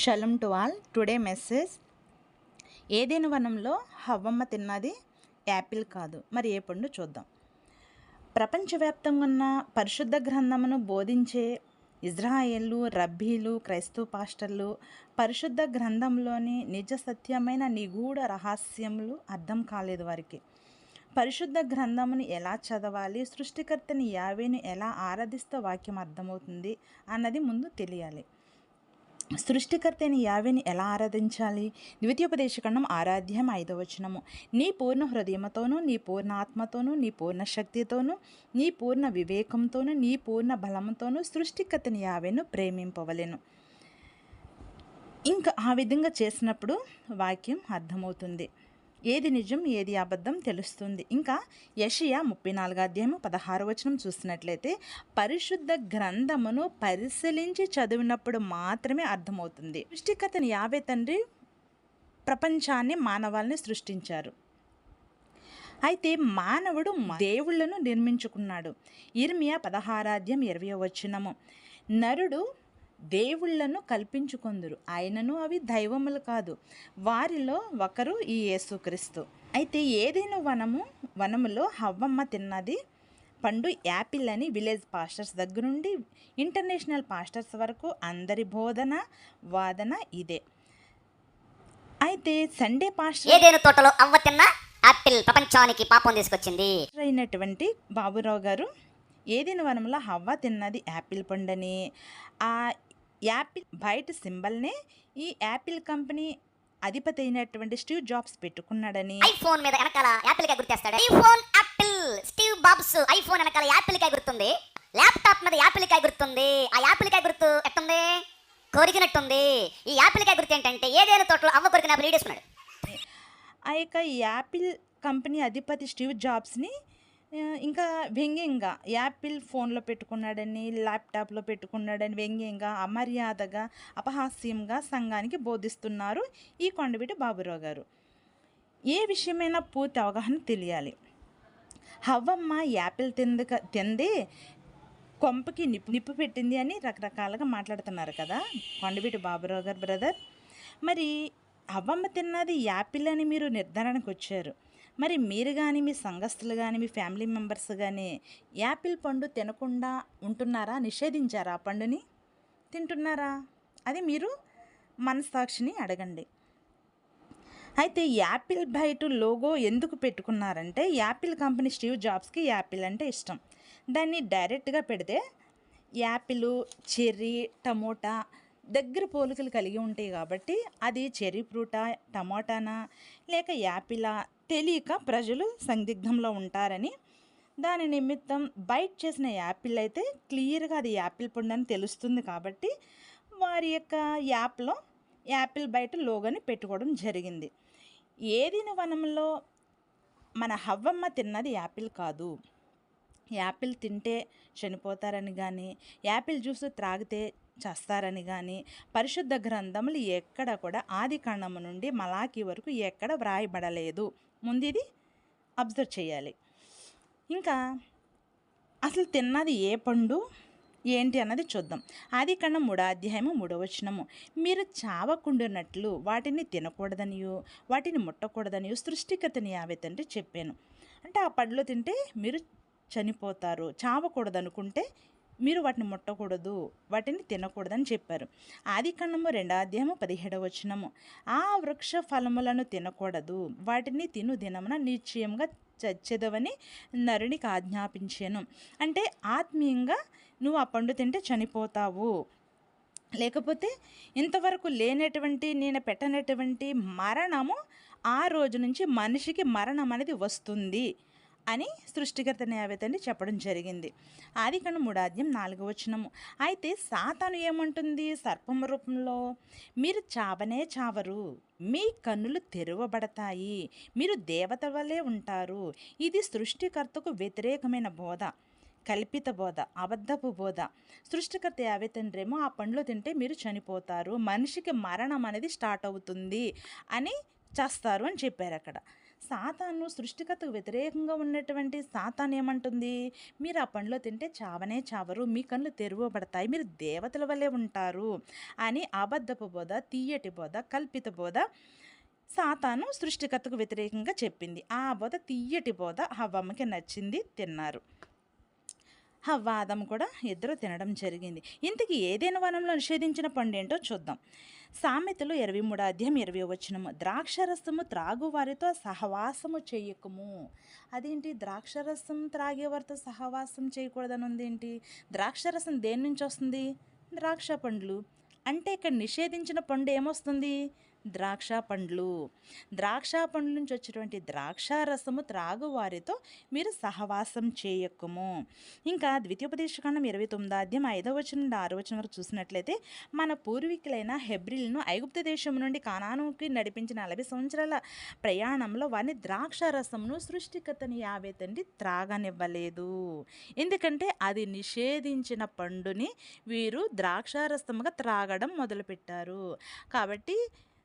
Shalom to all today message ఏదైనా వనంలో హవ్వమ్మ తిన్నది యాపిల్ కాదు. మరి ఏ పండు చూద్దాం. ప్రపంచవ్యాప్తంగా ఉన్న పరిశుద్ధ గ్రంథమును బోధించే ఇజ్రాయేళ్ళు రబ్బీలు క్రైస్తవ పాస్టర్లు పరిశుద్ధ గ్రంథంలోని నిజ సత్యమైన నిగూఢ రహస్యములు అర్థం కాలేదు వారికి. పరిశుద్ధ గ్రంథమును ఎలా చదవాలి సృష్టికర్తని యావేని ఎలా ఆరాధిస్తే వాక్యం అర్థమవుతుంది అన్నది ముందు తెలియాలి. సృష్టికర్త అయిన ఎలా ఆరాధించాలి? ద్వితీయోపదేశకరణం ఆరాధ్యం ఐదవ వచనము. నీ పూర్ణ హృదయముతోనూ నీ పూర్ణ ఆత్మతోనూ నీ పూర్ణ శక్తితోనూ నీ పూర్ణ వివేకంతోనూ నీ పూర్ణ బలముతోనూ సృష్టికర్తని యావెను ప్రేమింపవలెను. ఇంకా ఆ విధంగా చేసినప్పుడు వాక్యం అర్థమవుతుంది. ఏది నిజం ఏది అబద్ధం తెలుస్తుంది. ఇంకా యషియా ముప్పై నాలుగు అధ్యాయము పదహారు వచనం చూసినట్లయితే పరిశుద్ధ గ్రంథమును పరిశీలించి చదివినప్పుడు మాత్రమే అర్థమవుతుంది. సృష్టికతని యావే తండ్రి ప్రపంచాన్ని మానవాల్ని సృష్టించారు. అయితే మానవుడు దేవుళ్ళను నిర్మించుకున్నాడు. ఇర్మియా పదహారాధ్యం ఇరవై వచనము. నరుడు దేవుళ్ళను కల్పించుకొందురు. ఆయనను అవి దైవములు కాదు. వారిలో ఒకరు ఈ యేసుక్రీస్తు. అయితే ఏదైనా వనము వనములో హవ్వమ్మ తిన్నది పండు యాపిల్ అని విలేజ్ పాస్టర్స్ దగ్గర నుండి ఇంటర్నేషనల్ పాస్టర్స్ వరకు అందరి బోధన వాదన ఇదే. అయితే సండే పాస్టర్ ఏదేను తోటలో అవ్వ తిన్న యాపిల్ ప్రపంచానికి పాపం తీసుకొచ్చింది. అయినటువంటి బాబురావు గారు ఏదైనా వనంలో హవ్వ తిన్నది యాపిల్ పండని ఆ యాపిల్ బయట సింబల్నే ఈ యాపిల్ కంపెనీ అధిపతి అయినటువంటి స్టీవ్ జాబ్స్ పెట్టుకున్నాడని. ఐఫోన్ మీద వెనకాల యాపిల్ కాయ గుర్తేస్తాడు. IPhone Apple Steve Jobs iPhone వెనకాల యాపిల్ కాయ గుర్తుంది. ల్యాప్టాప్ మీద యాపిల్ కాయ గుర్తుంది. ఆ యాపిల్ కాయ గుర్తు ఎట్టుంది? కొరికినట్టుంది ఈ యాపిల్ కాయ గుర్తు ఏంటంటే ఏదైనా తోటలో అవ్వ కొరికిన యాపిల్ ఈడేసుకున్నాడు ఆ యొక్క యాపిల్ కంపెనీ అధిపతి స్టీవ్ జాబ్స్ని ఇంకా వ్యంగ్యంగా యాపిల్ ఫోన్లో పెట్టుకున్నాడని ల్యాప్టాప్లో పెట్టుకున్నాడని వ్యంగ్యంగా అమర్యాదగా అపహాస్యంగా సంఘానికి బోధిస్తున్నారు ఈ కొండవీటి బాబురావు గారు. ఏ విషయమైనా పూర్తి అవగాహన తెలియాలి. హవ్వమ్మ యాపిల్ తిందక తింది కొంపకి నిప్పు నిప్పు పెట్టింది అని రకరకాలుగా మాట్లాడుతున్నారు కదా కొండవీటి బాబురావు గారు బ్రదర్. మరి అవ్వమ్మ తిన్నది యాపిల్ అని మీరు నిర్ధారణకు వచ్చారు. మరి మీరు కానీ మీ సంఘస్థులు కానీ మీ ఫ్యామిలీ మెంబర్స్ కానీ యాపిల్ పండు తినకుండా ఉంటున్నారా? నిషేధించారా ఆ పండుని? తింటున్నారా? అది మీరు మనస్సాక్షిని అడగండి. అయితే యాపిల్ బయట లోగో ఎందుకు పెట్టుకున్నారంటే యాపిల్ కంపెనీ స్టీవ్ జాబ్స్కి యాపిల్ అంటే ఇష్టం. దాన్ని డైరెక్ట్గా పెడితే యాపిల్ చెర్రీ టమోటా దగ్గర పోలికలు కలిగి ఉంటాయి కాబట్టి అది చెర్రీ ఫ్రూటా టమోటానా లేక యాపిలా తెలియక ప్రజలు సందిగ్ధంలో ఉంటారని దాని నిమిత్తం బైట్ చేసిన యాపిల్ అయితే క్లియర్గా అది యాపిల్ పండు అని తెలుస్తుంది కాబట్టి వారి యొక్క యాప్లో యాపిల్ బయట లోగోని పెట్టుకోవడం జరిగింది. ఏదిన వనంలో మన హవ్వమ్మ తిన్నది యాపిల్ కాదు. యాపిల్ తింటే చనిపోతారని కానీ యాపిల్ జ్యూస్ త్రాగితే చస్తారని కానీ పరిశుద్ధ గ్రంథములు ఎక్కడ కూడా ఆది కణము నుండి మలాకి వరకు ఎక్కడ వ్రాయబడలేదు. ముందు ఇది అబ్జర్వ్ చేయాలి. ఇంకా అసలు తిన్నది ఏ పండు? ఏంటి అన్నది చూద్దాం. ఆది కన్నా మూడో అధ్యాయము మూడో మీరు చావకుండునట్లు వాటిని తినకూడదనియో వాటిని ముట్టకూడదనియో సృష్టికతని యావే తండ్రి చెప్పాను. అంటే ఆ పండ్లు తింటే మీరు చనిపోతారు. చావకూడదనుకుంటే మీరు వాటిని ముట్టకూడదు. వాటిని తినకూడదని చెప్పారు. ఆది కాండము రెండో పదిహేడవ వచనము. ఆ వృక్ష ఫలములను తినకూడదు. వాటిని తిను దినమున నిశ్చయంగా చచ్చెదవని నరునికి ఆజ్ఞాపించాను. అంటే ఆత్మీయంగా నువ్వు ఆ పండు తింటే చనిపోతావు. లేకపోతే ఇంతవరకు లేనటువంటి నేను పెట్టనటువంటి మరణము ఆ రోజు నుంచి మనిషికి మరణం అనేది వస్తుంది. అని సృష్టికర్త న్యాయతండి చెప్పడం జరిగింది. ఆది కన్నా మూడాద్యం నాలుగో వచనము. అయితే సాతాను ఏమంటుంది సర్పం రూపంలో? మీరు చావనే చావరు మీ కన్నులు తెరవబడతాయి మీరు దేవత వలె ఉంటారు ఇది సృష్టికర్తకు వ్యతిరేకమైన బోధ కల్పిత బోధ అబద్ధపు బోధ. సృష్టికర్త యావే తండ్రేమో ఆ పండ్లు తింటే మీరు చనిపోతారు మనిషికి మరణం అనేది స్టార్ట్ అవుతుంది అని చేస్తారు అని చెప్పారు అక్కడ సాతాను సృష్టికతకు వ్యతిరేకంగా ఉన్నటువంటి సాతాన్ ఏమంటుంది? మీరు ఆ పండ్లో తింటే చావనే చావరు మీ కళ్ళు తెరవబడతాయి మీరు దేవతల వలె ఉంటారు అని అబద్ధపు బోధ తీయటి బోధ కల్పిత బోధ సాతాను సృష్టికర్తకు వ్యతిరేకంగా చెప్పింది. ఆ బోధ తీయటి బోధ హవ్వమ్మకి నచ్చింది తిన్నారు. హవ్వ ఆదం కూడా ఇద్దరు తినడం జరిగింది. ఇంతకీ ఏదైనా వనంలో నిషేధించిన పండు ఏంటో చూద్దాం. సామెతలు ఇరవై మూడు అధ్యాయం ఇరవై వచనము. ద్రాక్షరసము త్రాగు వారితో సహవాసము చేయకము. అదేంటి? ద్రాక్షరసం త్రాగేవారితో సహవాసం చేయకూడదని ఉంది ఏంటి? ద్రాక్షరసం దేని నుంచి వస్తుంది? ద్రాక్ష పండ్లు. అంటే ఇక్కడ నిషేధించిన పండు ఏమొస్తుంది? ద్రాక్ష పండ్లు ద్రాక్ష పండ్ల నుంచి వచ్చేటువంటి ద్రాక్ష రసము త్రాగు వారితో మీరు సహవాసం చేయకుము. ఇంకా ద్వితీయోపదేశకాండం ఇరవై తొమ్మిది అధ్యాయం ఐదవ వచనం నుండి ఆరో వచనం వరకు చూసినట్లయితే మన పూర్వీకులైన హెబ్రిల్ను ఐగుప్త దేశం నుండి కానానుకి నడిపించిన నలభై సంవత్సరాల ప్రయాణంలో వారిని ద్రాక్ష రసమును సృష్టికర్తని యావే తండ్రి త్రాగనివ్వలేదు. ఎందుకంటే అది నిషేధించిన పండుని వీరు ద్రాక్షారసముగా త్రాగడం మొదలుపెట్టారు. కాబట్టి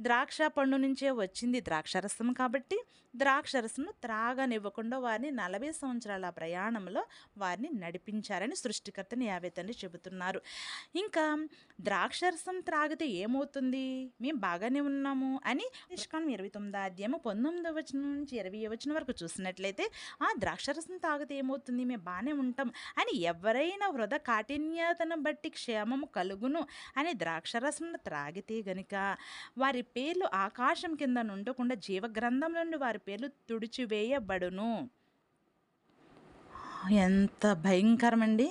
ద్రాక్ష పండు నుంచే వచ్చింది ద్రాక్షరసం కాబట్టి ద్రాక్షరసమును త్రాగనివ్వకుండా వారిని నలభై సంవత్సరాల ప్రయాణంలో వారిని నడిపించారని సృష్టికర్తని యాభై తండ్రి చెబుతున్నారు. ఇంకా ద్రాక్షరసం త్రాగితే ఏమవుతుంది? మేము బాగానే ఉన్నాము అని నిష్కాం ఇరవై తొమ్మిదో అధ్యాయము పంతొమ్మిదవ వచనం నుంచి ఇరవై వచనం వరకు చూసినట్లయితే ఆ ద్రాక్షరసం తాగితే ఏమవుతుంది? మేము బాగానే ఉంటాం అని ఎవరైనా వృధ కాఠిన్యతను బట్టి క్షేమము కలుగును అని ద్రాక్షరసం త్రాగితే గనుక వారి పేర్లు ఆకాశం కింద నుండకుండా జీవగ్రంథం నుండి వారి పేర్లు తుడిచివేయబడును. ఎంత భయంకరమండి.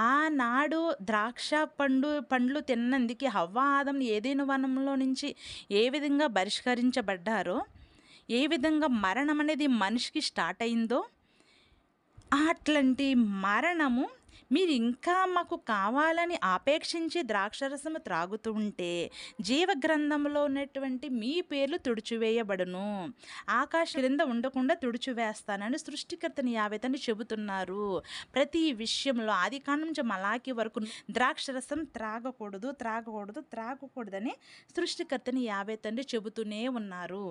ఆనాడు ద్రాక్ష పండు పండ్లు తిన్నందుకు హవ్వ ఆదం ఏదైనా వనంలో నుంచి ఏ విధంగా బహిష్కరించబడ్డారో ఏ విధంగా మరణం అనేది మనిషికి స్టార్ట్ అయిందో అట్లాంటి మరణము మీరు ఇంకా మాకు కావాలని ఆపేక్షించి ద్రాక్షరసము త్రాగుతూ ఉంటే జీవగ్రంథంలో ఉన్నటువంటి మీ పేర్లు తుడిచివేయబడును. ఆకాశ క్రింద ఉండకుండా తుడిచివేస్తానని సృష్టికర్తని యావేతని చెబుతున్నారు. ప్రతి విషయంలో ఆది కాండం నుంచి మలాకి వరకు ద్రాక్షరసం త్రాగకూడదు త్రాగకూడదు త్రాగకూడదని సృష్టికర్తని యావేతండి చెబుతూనే ఉన్నారు.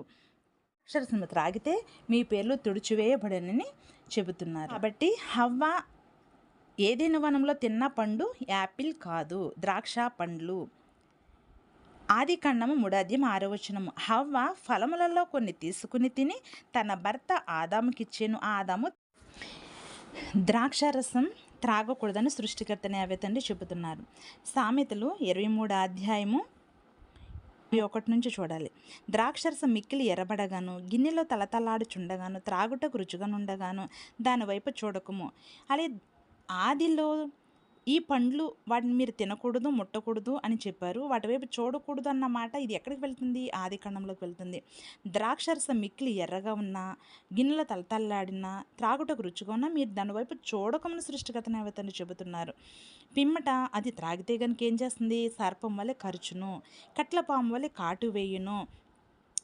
అక్షరసము త్రాగితే మీ పేర్లు తుడిచివేయబడనని చెబుతున్నారు. కాబట్టి హవ్వ ఏదైనా వనంలో తిన్న పండు యాపిల్ కాదు? ద్రాక్ష పండ్లు. ఆది ఖండము మూడాద్యం ఆరవచనము హవ్వ ఫలములలో కొన్ని తీసుకుని తిని తన భర్త ఆదాముకిచ్చాను. ఆదాము ద్రాక్షారసం త్రాగకూడదని సృష్టికర్తని అవేతండి చెబుతున్నారు. సామెతలు ఇరవై మూడు అధ్యాయము ఒకటి నుంచి చూడాలి. ద్రాక్షరసం మిక్కిలి ఎర్రబడగాను గిన్నెలో తలతలాడుచుండగాను త్రాగుటకు రుచిగానుండగాను దానివైపు చూడకము. అలా ఆదిలో ఈ పండ్లు వాటిని మీరు తినకూడదు ముట్టకూడదు అని చెప్పారు. వాటి వైపు చూడకూడదు అన్నమాట ఇది ఎక్కడికి వెళ్తుంది? ఆది ఖండంలోకి వెళ్తుంది. ద్రాక్షరసం మిక్కిలి ఎర్రగా ఉన్నా గిన్నెల తలతల్లాడినా త్రాగుటకు రుచిగా ఉన్నా మీరు దాని వైపు చూడకమని సృష్టికతనే అవతని చెబుతున్నారు. పిమ్మట అది త్రాగితే కనుక ఏం చేస్తుంది? సర్పం వల్లే ఖర్చును కట్ల పాము వల్లే కాటు వేయును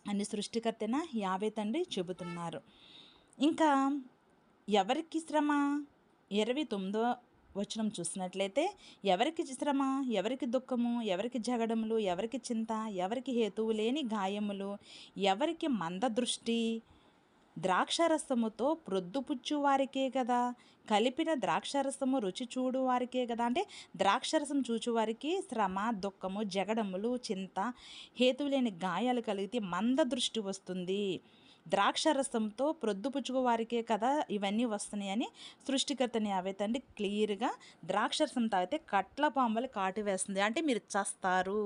అని సృష్టికర్తన యావే తండ్రి చెబుతున్నారు. ఇంకా ఎవరికి శ్రమ? ఇరవై తొమ్మిదో వచనం చూసినట్లయితే ఎవరికి శ్రమ ఎవరికి దుఃఖము ఎవరికి జగడములు ఎవరికి చింత ఎవరికి హేతువు లేని గాయములు ఎవరికి మందదృష్టి ద్రాక్షరసముతో ప్రొద్దుపుచ్చు వారికే కదా కలిపిన ద్రాక్షరసము రుచి చూడు వారికే కదా అంటే ద్రాక్షరసం చూచువారికి శ్రమ దుఃఖము జగడములు చింత హేతువు లేని గాయాలు కలిగితే మంద దృష్టి వస్తుంది. ద్రాక్షరసంతో ప్రొద్దుపుచ్చుకు వారికే కదా ఇవన్నీ వస్తున్నాయని సృష్టికర్తని అవే తండ్రి క్లియర్గా ద్రాక్షరసం తాగితే కట్ల పాంబలు కాటు వేస్తుంది. అంటే మీరు చస్తారు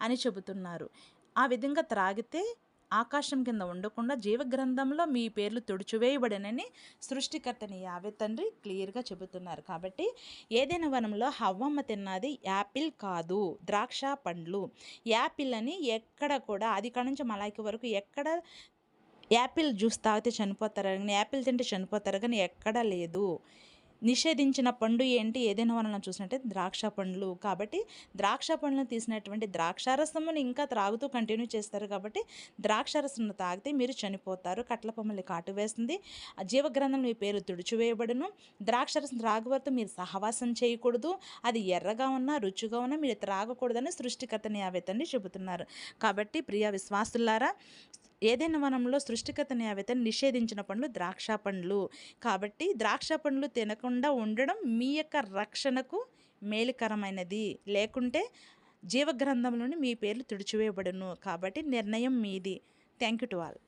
అని చెబుతున్నారు. ఆ విధంగా త్రాగితే ఆకాశం కింద ఉండకుండా జీవగ్రంథంలో మీ పేర్లు తుడిచివేయబడినని సృష్టికర్తని యావే తండ్రి క్లియర్గా చెబుతున్నారు. కాబట్టి ఏదైనా వనంలో హవ్వమ్మ తిన్నది యాపిల్ కాదు ద్రాక్ష పండ్లు. యాపిల్ అని ఎక్కడ కూడా అది కాడ నుంచి మలాయికి వరకు ఎక్కడ యాపిల్ జ్యూస్ తాగితే చనిపోతారు? కానీ యాపిల్ తింటే చనిపోతారు? కానీ ఎక్కడా లేదు. నిషేధించిన పండు ఏంటి? ఏదైనా వలన చూసినట్టే ద్రాక్ష పండ్లు. కాబట్టి ద్రాక్ష పండ్లను తీసినటువంటి ద్రాక్షారసమును ఇంకా త్రాగుతూ కంటిన్యూ చేస్తారు. కాబట్టి ద్రాక్షారసమును తాగితే మీరు చనిపోతారు. కట్ల పొమ్మల్ని కాటు వేస్తుంది. ఆ జీవగ్రంథం మీ పేరు తుడిచివేయబడును. ద్రాక్షారసం త్రాగవద్దు మీరు సహవాసం చేయకూడదు. అది ఎర్రగా ఉన్నా రుచిగా ఉన్నా మీరు త్రాగకూడదని సృష్టికర్తని యావేతండి చెబుతున్నారు. కాబట్టి ప్రియ విశ్వాసులారా ఏదైనా వనంలో సృష్టికత న్యాయవేత్తని నిషేధించిన పండ్లు ద్రాక్ష పండ్లు. కాబట్టి ద్రాక్ష పండ్లు తినకుండా ఉండడం మీ యొక్క రక్షణకు మేలుకరమైనది. లేకుంటే జీవగ్రంథంలోని మీ పేర్లు తుడిచివేయబడును. కాబట్టి నిర్ణయం మీది. Thank you to all.